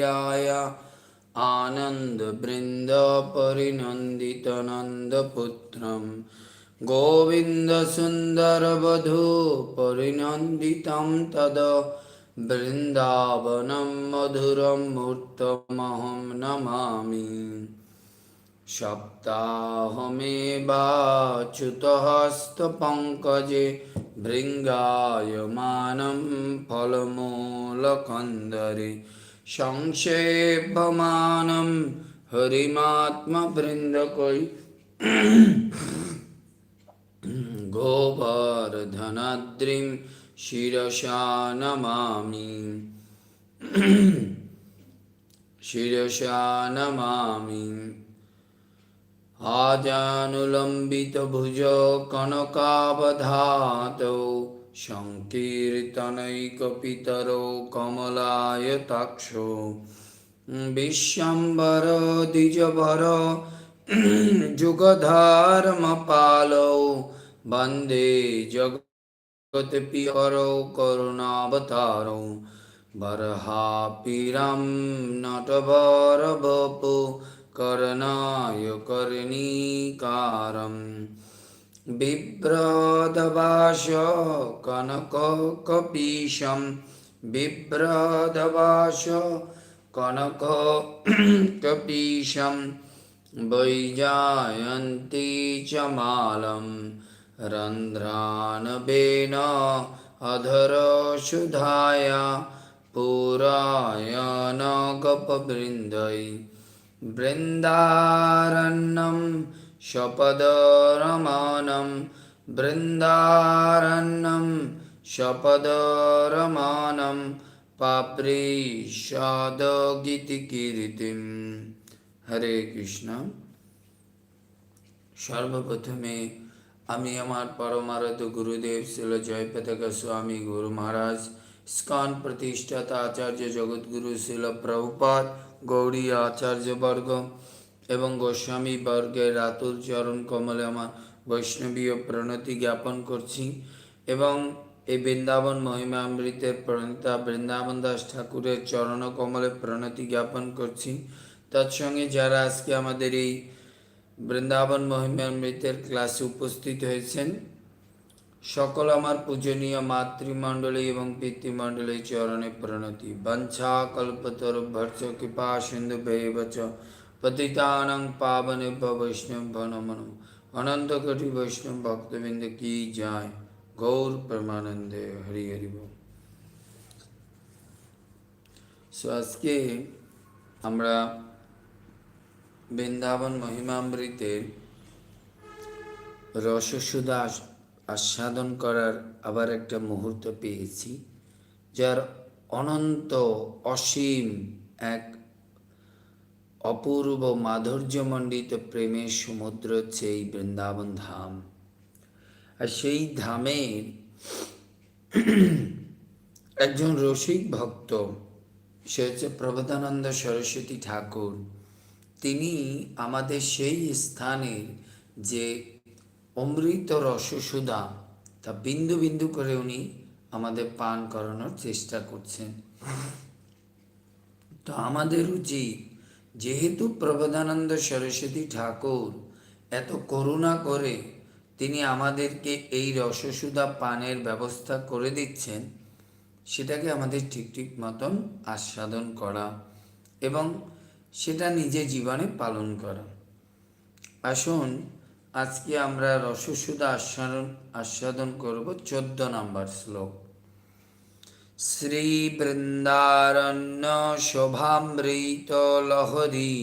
राय आनन्दबृन्दपरिनन्दितनन्दपुत्रं गोविन्दसुन्दरवधू परिनन्दितं तद बृन्दावनं मधुरं मूर्तमहं नमामि सप्ताहमेवाच्युतहस्तपङ्कजे भृङ्गायमानं फलमूलकन्दरे संक्षेपमानं हरिमात्मवृन्दकै गोवर्धनद्रिं शिरसा नमामि शिरसा नमामि आजानुलम्बितभुज कनकावधातौ सङ्कीर्तनैकपितरो कमलायताक्षो विश्वम्बर द्विजभर जुगधर्मपालौ वन्दे जगत्पियरौ करुणावतारौ बर्हापीरं नटवरवपु करणाय कर्णीकारम् बिभ्रदवाश कनककपीशं बिभ्रदवाश कनककपीशं वैजायन्ती च मालं रन्ध्रानबेन अधरसुधाया पुरायणगपवृन्दै बृन्दारण्यं शपदरमानं बृन्दारण्यं शपदरमानं পাপৃষাদগীতিকীর্তিম হরে কৃষ্ণ সর্বপ্রথমে আমি আমার পরমারত গুরুদেব শিল জয়পতাকা স্বামী গুরু মহারাজ স্কন প্রতিষ্ঠাতা আচার্য জগৎগুরু শিল প্রভুপাত গৌরী আচার্যবর্গ এবং গোস্বামী বর্গের রাতুল চরণ কমলে আমার বৈষ্ণবীয় প্রণতি জ্ঞাপন করছি এবং এই বৃন্দাবন মহিমামৃতের প্রণেতা বৃন্দাবন দাস ঠাকুরের চরণ কমলে প্রণতি জ্ঞাপন করছি। তৎসঙ্গে যারা আজকে আমাদের এই বৃন্দাবন মহিমামৃতের ক্লাসে উপস্থিত হয়েছেন, সকল আমার পূজনীয় মাতৃমণ্ডলী এবং পিতৃমণ্ডলী চরণে প্রণতি। বঞ্ছা কল্পতর ভর্ষ কৃপা সিন্ধু বৈষ্ণব নমন অনন্ত কোটি বৈষ্ণব ভক্তবৃন্দ কি যায় গৌর প্রেমানন্দে হরি হরি বল সো আজকে আমরা বৃন্দাবন মহিমামৃতের রসসুধা আস্বাদন করার আবার একটা মুহূর্ত পেয়েছি, যার অনন্ত অসীম এক অপূর্ব মাধুর্যমণ্ডিত প্রেমের সমুদ্র হচ্ছে এই বৃন্দাবন ধাম। আর সেই ধামের একজন রসিক ভক্ত, সে হচ্ছে প্রবোধানন্দ সরস্বতী ঠাকুর। তিনি আমাদের সেই স্থানের যে অমৃত রসসুধা তা বিন্দু বিন্দু করে উনি আমাদের পান করানোর চেষ্টা করছেন। তো আমাদের উচিত যেহেতু প্রবোধানন্দ সরস্বতী ঠাকুর এত করুণা করে তিনি আমাদেরকে এই রসসুদা পানের ব্যবস্থা করে দিচ্ছেন, সেটাকে আমাদের ঠিক ঠিক মতন আস্বাদন করা এবং সেটা নিজে জীবনে পালন করা। আসুন, আজকে আমরা রসসুদা আস্বাদন আস্বাদন করব চোদ্দ নম্বর শ্লোক। শ্রী শোভামৃত লহরী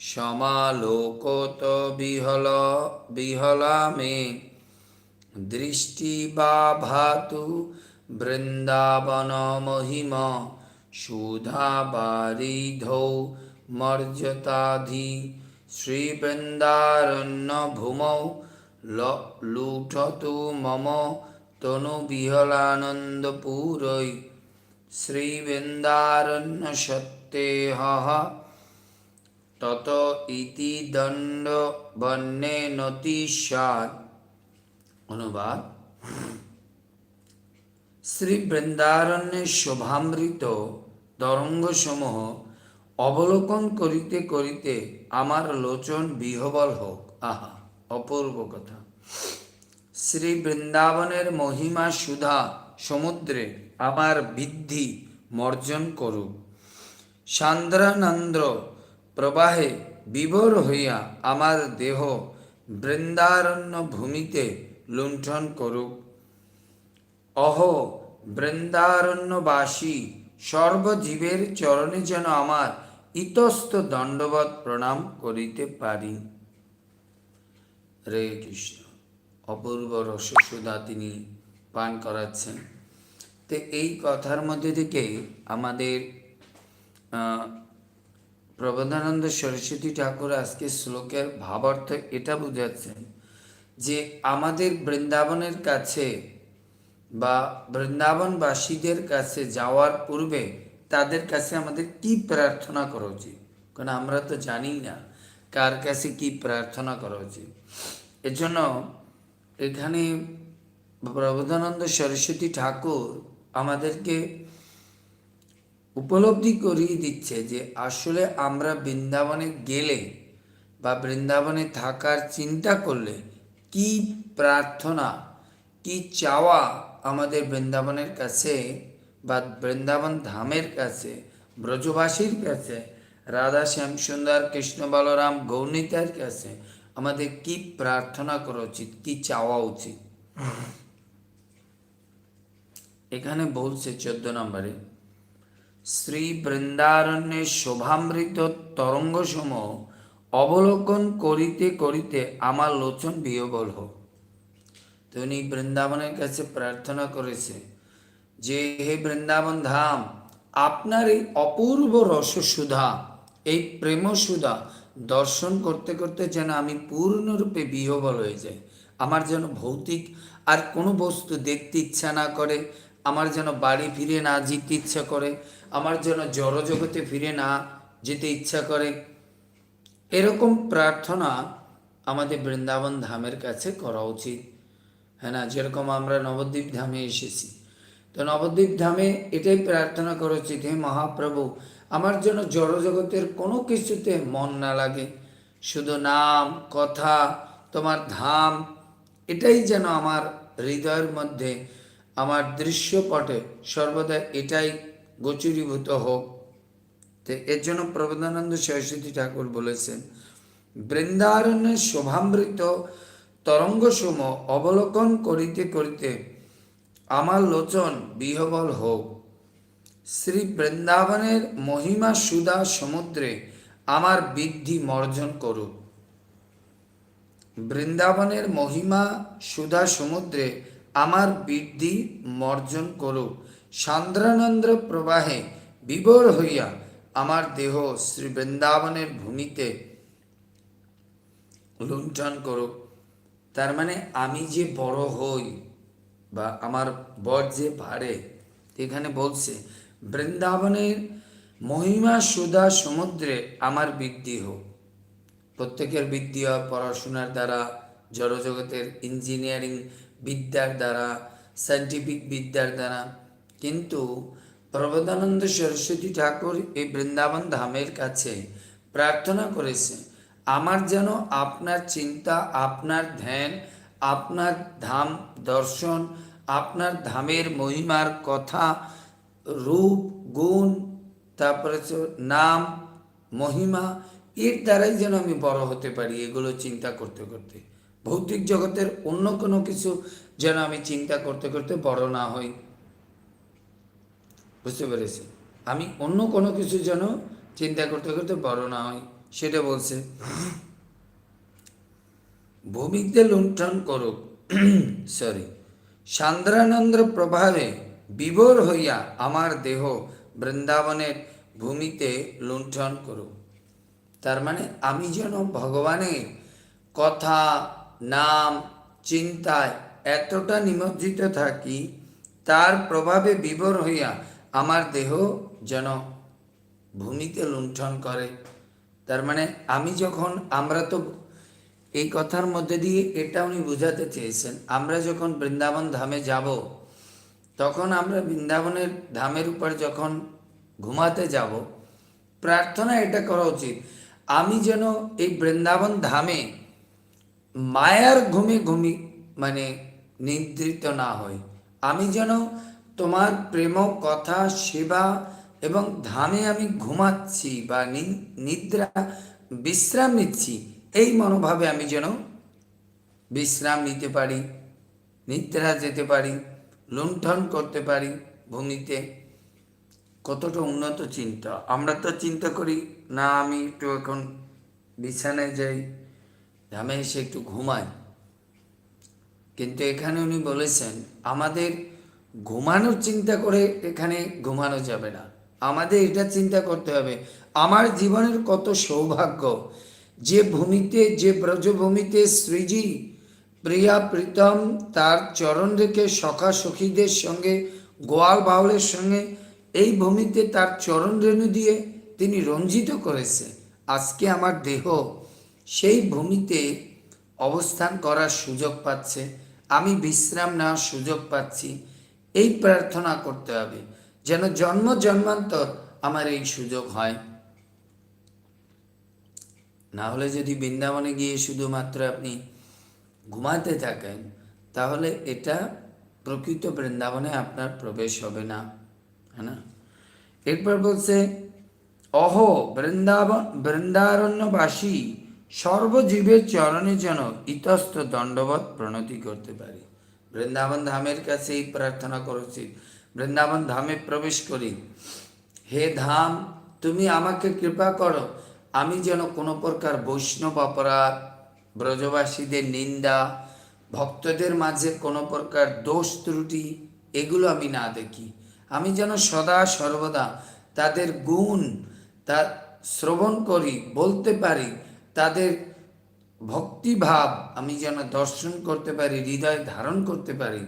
সমালোকত বিহল বিহলা মে দৃষ্টি বা ভাতু বৃন্দাবন মহিম সুধা বারিধৌ মর্যতাধি। শ্রীবৃন্দারণ্য ভূমৌ লুঠতু মম তনু বিহলানন্দপুরৈ শ্রীবৃন্দারণ্য সত্যেহ তত ইতি দণ্ড বন্যে নতিসা অনুবাদ। শ্রী বৃন্দারণ্যের শোভামৃত তরঙ্গসমূহ অবলোকন করিতে করিতে আমার লোচন বিহবল হোক। আহা, অপূর্ব কথা। শ্রী বৃন্দাবনের মহিমা সুধা সমুদ্রে আমার বৃদ্ধি মর্জন করুক। সান্দ্রানন্দ্র প্রবাহে বিভোর হইয়া আমার দেহ বৃন্দারণ্য ভূমিতে লুণ্ঠন করুক। অহ, বৃন্দারণ্যবাসী, সর্বজীবের চরণে যেন আমার ইতস্ত দণ্ডবত প্রণাম করিতে পারি। রে কৃষ্ণ। অপূর্ব রসসুধা তিনি পান করাচ্ছেন। তো এই কথার মধ্যে থেকে আমাদের আহ, প্রবোধানন্দ সরস্বতী ঠাকুর আজকে শ্লোকের ভাবার্থ এটা বুঝাচ্ছেন যে আমাদের বৃন্দাবনের কাছে বা বৃন্দাবনবাসীদের কাছে যাওয়ার পূর্বে তাদের কাছে আমাদের কি প্রার্থনা করা উচিত? কারণ আমরা তো জানি না কার কাছে কি প্রার্থনা করা উচিত। এজন্য এখানে প্রবোধানন্দ সরস্বতী ঠাকুর আমাদেরকে উপলব্ধি করিয়ে দিচ্ছে যে আসলে আমরা বৃন্দাবনে গেলে বা বৃন্দাবনে থাকার চিন্তা করলে কি প্রার্থনা, কি চাওয়া আমাদের বৃন্দাবনের কাছে বা বৃন্দাবন ধামের কাছে, ব্রজবাসীর কাছে, রাধা শ্যাম সুন্দর কৃষ্ণ বলরাম গৌনিতার কাছে আমাদের কি প্রার্থনা করা উচিত, কি চাওয়া উচিত? এখানে বলছে চোদ্দ নম্বরে, শ্রী বৃন্দারণ্যে শোভামৃত তরঙ্গ সম অবলোকন করিতে করিতে আমার লোচন বিহবল হোক। তো উনি বৃন্দাবনের কাছে প্রার্থনা করেছে যে, হে বৃন্দাবন ধাম, আপনার এই অপূর্ব রসসুধা, এই প্রেমসুধা দর্শন করতে করতে যেন আমি পূর্ণরূপে বিহবল হয়ে যাই। আমার যেন ভৌতিক আর কোনো বস্তু দেখতে ইচ্ছা না করে, আমার যেন বাড়ি ফিরে না যেতে ইচ্ছা করে, আমার যেন জড়জগতে ফিরে না যেতে ইচ্ছা করে। এরকম প্রার্থনা আমাদের বৃন্দাবন ধামের কাছে করা উচিত। হ্যাঁ না? যেরকম আমরা নবদ্বীপ ধামে এসেছি। তো নবদ্বীপ ধামে এটাই প্রার্থনা করা উচিত, হে মহাপ্রভু আমার জন্য জড়জগতের কোনো কিছুতে মন না লাগে। শুধু নাম, কথা, তোমার ধাম, এটাই যেন আমার হৃদয়ের মধ্যে, আমার দৃশ্যপটে সর্বদা এটাই গোচরীভূত হোক। তো এর জন্য প্রবোধানন্দ সরস্বতী ঠাকুর বলেছেন বৃন্দারণ্যের শোভামৃত তরঙ্গসম অবলোকন করিতে করিতে আমার লোচন বিহবল হোক। শ্রী বৃন্দাবনের মহিমা সুদা সমুদ্রে আমার বৃদ্ধি মর্জন করুক বৃন্দাবনের মহিমা সুধা সমুদ্রে আমার বৃদ্ধি মর্জন করুক সান্দ্রানন্দ্র প্রবাহে বিভোর হইয়া আমার দেহ শ্রী বৃন্দাবনের ভূমিতে লুণ্ঠন করুক। তার মানে আমি যে বড় হই বা আমার বর যে বাড়ে, এখানে বলছে বৃন্দাবনের মহিমা, সুধা, সমুদ্রে আমার বৃদ্ধি হোক। প্রত্যেকের বৃদ্ধি হয় পড়াশোনার দ্বারা, জড়জগতের ইঞ্জিনিয়ারিং বিদ্যার দ্বারা সায়েন্টিফিক বিদ্যার দ্বারা। কিন্তু প্রবোধানন্দ সরস্বতী ঠাকুর এই বৃন্দাবন ধামের কাছে প্রার্থনা করেছে, আমার যেন আপনার চিন্তা, আপনার ধ্যান, আপনার ধাম দর্শন, আপনার ধামের মহিমার কথা রূপ, গুণ, তারপরে নাম, মহিমা, এর দ্বারাই যেন আমি বড় হতে পারি, এগুলো চিন্তা করতে করতে। ভৌতিক জগতের অন্য কোনো কিছু যেন আমি চিন্তা করতে করতে বড় না হই। বুঝতে পেরেছি আমি অন্য কোনো কিছু যেন চিন্তা করতে করতে বড় না হই, সেটা বলছে ভূমিতে লুণ্ঠন করুক। সরি সান্দ্রানন্দ প্রভাবে বিভোর হইয়া আমার দেহ বৃন্দাবনের ভূমিতে লুণ্ঠন করুক। তার মানে আমি যেন ভগবানের কথা, নাম, চিন্তায় এতটা নিমজ্জিত থাকি, তার প্রভাবে বিভোর হইয়া আমার দেহ যেন ভূমিতে লুণ্ঠন করে। তার মানে আমি যখন আমরা তো এই কথার মধ্যে দিয়ে এটা উনি বোঝাতে চেয়েছেন, আমরা যখন বৃন্দাবন ধামে যাব তখন আমরা বৃন্দাবনের ধামের উপর যখন ঘুমাতে যাব, প্রার্থনা এটা করা উচিত, আমি যেন এই বৃন্দাবন ধামে মায়ার ঘুমে ঘুমি মানে নিদ্রিত না হই। আমি যেন তোমার প্রেম, কথা, সেবা এবং ধামে আমি ঘুমাচ্ছি বা নিদ্রা বিশ্রাম নিচ্ছি, এই মনোভাবে আমি যেন বিশ্রাম নিতে পারি, নিদ্রা যেতে পারি। লুণ্ঠন করতে পারি ভূমিতে। কতটা উন্নত চিন্তা। আমরা তো চিন্তা করি, না, আমি একটু এখন বিছানায় যাই, ধামে এসে একটু ঘুমাই। কিন্তু এখানে উনি বলেছেন, আমাদের ঘুমানোর চিন্তা করে এখানে ঘুমানো যাবে না। আমাদের এটা চিন্তা করতে হবে, আমার জীবনের কত সৌভাগ্য। যে ভূমিতে, যে ব্রজভূমিতে শ্রীজি প্রিয়া প্রীতম তার চরণ রেখে সখা সখীদের সঙ্গে, গোয়াল বাউলের সঙ্গে এই ভূমিতে তার চরণ রেণু দিয়ে তিনি রঞ্জিত করেছে। আজকে আমার দেহ সেই ভূমিতে অবস্থান করার সুযোগ পাচ্ছে। আমি বিশ্রাম নেওয়ার সুযোগ পাচ্ছি। এই প্রার্থনা করতে হবে যেন জন্ম জন্মান্তর আমার এই সুযোগ হয়। না হলে যদি বৃন্দাবনে গিয়ে শুধুমাত্র আপনি ঘুমাতে থাকেন, তাহলে এটা প্রকৃত বৃন্দাবনে আপনার প্রবেশ হবে না হ্যাঁ না? এরপর বলছে, অহ, বৃন্দাবন, বৃন্দারণ্যবাসী, সর্বজীবের চরণে যেন ইতস্ত দণ্ডবত প্রণতি করতে পারি। বৃন্দাবন ধামের কাছে এই প্রার্থনা করেছি, বৃন্দাবন ধামে প্রবেশ করি। হে ধাম, তুমি আমাকে কৃপা করো, আমি যেন কোনো প্রকার বৈষ্ণব অপরাধ ব্রজবাসীদের নিন্দা, ভক্তদের মাঝে কোনো প্রকার দোষ ত্রুটি, এগুলো আমি না দেখি। আমি যেন সদা সর্বদা তাদের গুণ, তা শ্রবণ করি, বলতে পারি, তাদের ভক্তিভাব আমি যেন দর্শন করতে পারি, হৃদয় ধারণ করতে পারি।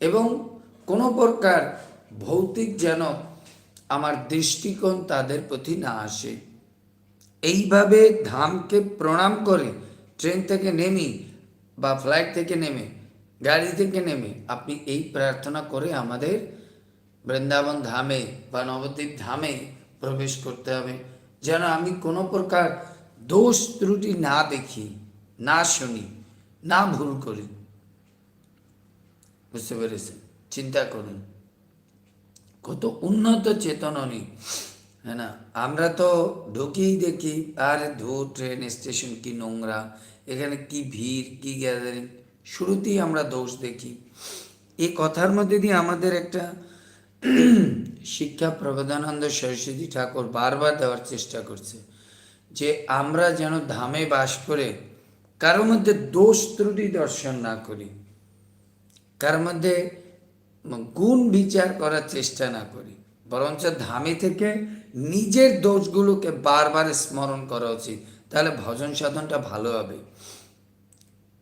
এবং কোনো প্রকার ভৌতিক যেন আমার দৃষ্টিকোণ তাদের প্রতি না আসে। এইভাবে ধামকে প্রণাম করে ট্রেন থেকে নেমি বা ফ্লাইট থেকে নেমে, গাড়ি থেকে নেমে আপনি এই প্রার্থনা করে আমাদের বৃন্দাবন ধামে বা নবদ্বীপ ধামে প্রবেশ করতে হবে। যেন আমি কোনো প্রকার দোষ ত্রুটি না দেখি, না শুনি, না ভুল করি। বুঝতে পেরেছেন? চিন্তা করুন। কত উন্নত চেতনা নেই হ্যাঁ না? আমরা তো ঢুকেই দেখি, আর ধু ট্রেন স্টেশন কি নোংরা এখানে কি ভিড়, কি গ্যাদারিং শুরুতেই আমরা দোষ দেখি। এই কথার মধ্যে দিয়ে আমাদের একটা শিক্ষা প্রবোধানন্দ সরস্বতী ঠাকুর বারবার দেওয়ার চেষ্টা করছে যে আমরা যেন ধামে বাস করে কারোর মধ্যে দোষ ত্রুটি দর্শন না করি কার মধ্যে গুণ বিচার করার চেষ্টা না করি, বরঞ্চ ধামে থেকে নিজের দোষগুলোকে বারবার স্মরণ করা উচিত। তাহলে ভজন সাধনটা ভালো হবে।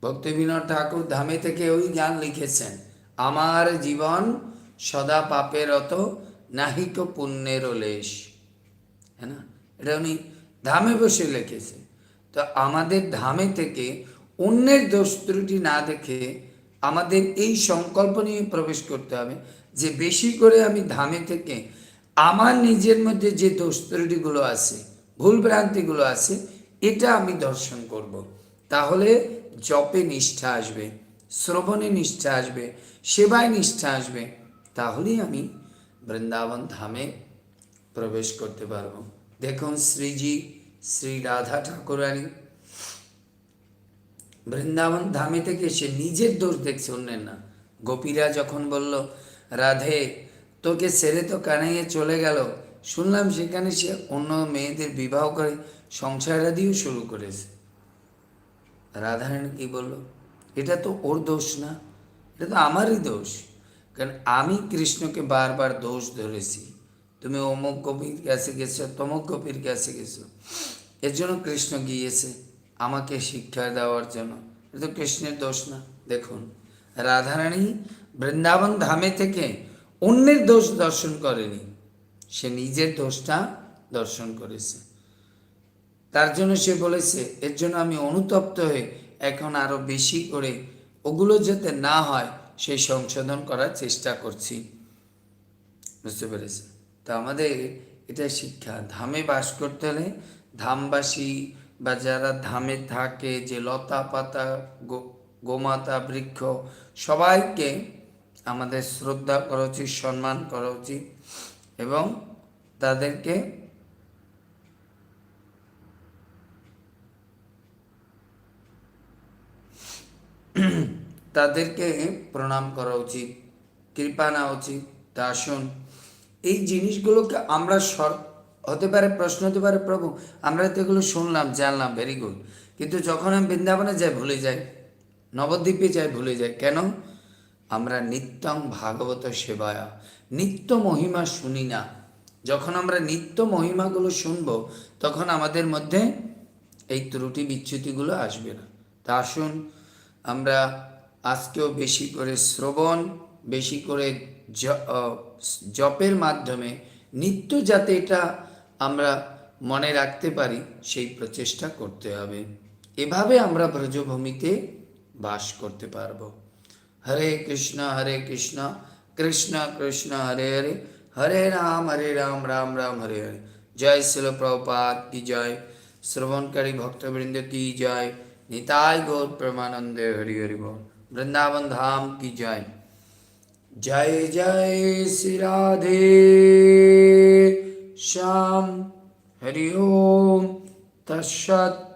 ভক্তি বিনোদ ঠাকুর ধামে থেকে ওই গান লিখেছেন, আমার জীবন সদা পাপের অত নাহিক পুণ্যের লেশ। হ্যাঁ না? এটা উনি ধামে বসে লিখেছে তো আমাদের ধামে থেকে অন্যের দোষ ত্রুটি না দেখে আমাদের এই সংকল্প নিয়ে প্রবেশ করতে হবে যে বেশি করে আমি ধামে থেকে আমার নিজের মধ্যে যে দোষ ত্রুটিগুলো আছে, ভুল ভ্রান্তিগুলো আছে এটা আমি দর্শন করব। তাহলে জপে নিষ্ঠা আসবে, শ্রবণে নিষ্ঠা আসবে, সেবায় নিষ্ঠা আসবে, তাহলেই আমি বৃন্দাবন ধামে প্রবেশ করতে পারব। দেখুন শ্রীজি শ্রী রাধা ঠাকুরানী বৃন্দাবন ধামে থেকে সে নিজের দোষ দেখছে অন্যের না। গোপীরা যখন বলল, রাধে, তোকে ছেড়ে তো কানাইয়ে চলে গেল। শুনলাম সেখানে সে অন্য মেয়েদের বিবাহ করে সংসারাদিও শুরু করেছে। রাধারানী কি বলল? এটা তো ওর দোষ না, এটা তো আমারই দোষ। কারণ আমি কৃষ্ণকে বারবার দোষ ধরেছি। তুমি অমুক কবির কাছে গেছো, তমুক কবির কাছে গেছো। এর জন্য কৃষ্ণ গিয়েছে, আমাকে শিক্ষা দেওয়ার জন্য। এটা তো কৃষ্ণের দোষ না। দেখুন, রাধারানী বৃন্দাবন ধামে থেকে অন্যের দোষ দর্শন করেনি। সে নিজের দোষটা দর্শন করেছে। তার জন্য সে বলেছে, এর জন্য আমি অনুতপ্ত হয়ে এখন আরও বেশি করে ওগুলো যাতে না হয় সেই সংশোধন করার চেষ্টা করছি। বুঝতে পেরেছে তো আমাদের এটা শিক্ষা। ধামে বাস করতে হলে ধামবাসী বা যারা ধামে থাকে, যে লতা পাতা গোমাতা, বৃক্ষ, সবাইকে আমাদের শ্রদ্ধা করা উচিত, সম্মান করা উচিত এবং তাদেরকে তাদেরকে প্রণাম করা উচিত, কৃপা নেওয়া উচিত, তা আসুন এই জিনিসগুলোকে আমরা সর হতে পারে, প্রশ্ন হতে পারে, প্রভু, আমরা তো এগুলো শুনলাম, জানলাম ভেরি গুড কিন্তু যখন আমি বৃন্দাবনে যাই, ভুলে যাই, নবদ্বীপে যাই, ভুলে যাই, কেন? আমরা নিত্যং ভাগবত সেবায়া, নিত্য মহিমা শুনি না। যখন আমরা নিত্য মহিমাগুলো শুনব, তখন আমাদের মধ্যে এই ত্রুটি বিচ্যুতিগুলো আসবে না। তা আসুন আমরা আজকেও বেশি করে শ্রবণ, বেশি করে জপের মাধ্যমে নিত্য যাতে এটা আমরা মনে রাখতে পারি, সেই প্রচেষ্টা করতে হবে। এভাবে আমরা ব্রজভূমিতে বাস করতে পারব। হরে কৃষ্ণ হরে কৃষ্ণ কৃষ্ণ কৃষ্ণ, হরে হরে হরে রাম হরে রাম রাম রাম, হরে হরে। জয় শিল প্রভুপাত কি জয়? শ্রবণকারী ভক্তবৃন্দ, কি জয়? निताय गौर परमानंदे हरि हरि बोल। वृंदावन धाम की जय। जय जय श्री राधे। श्याम। हरिओम तत्सत।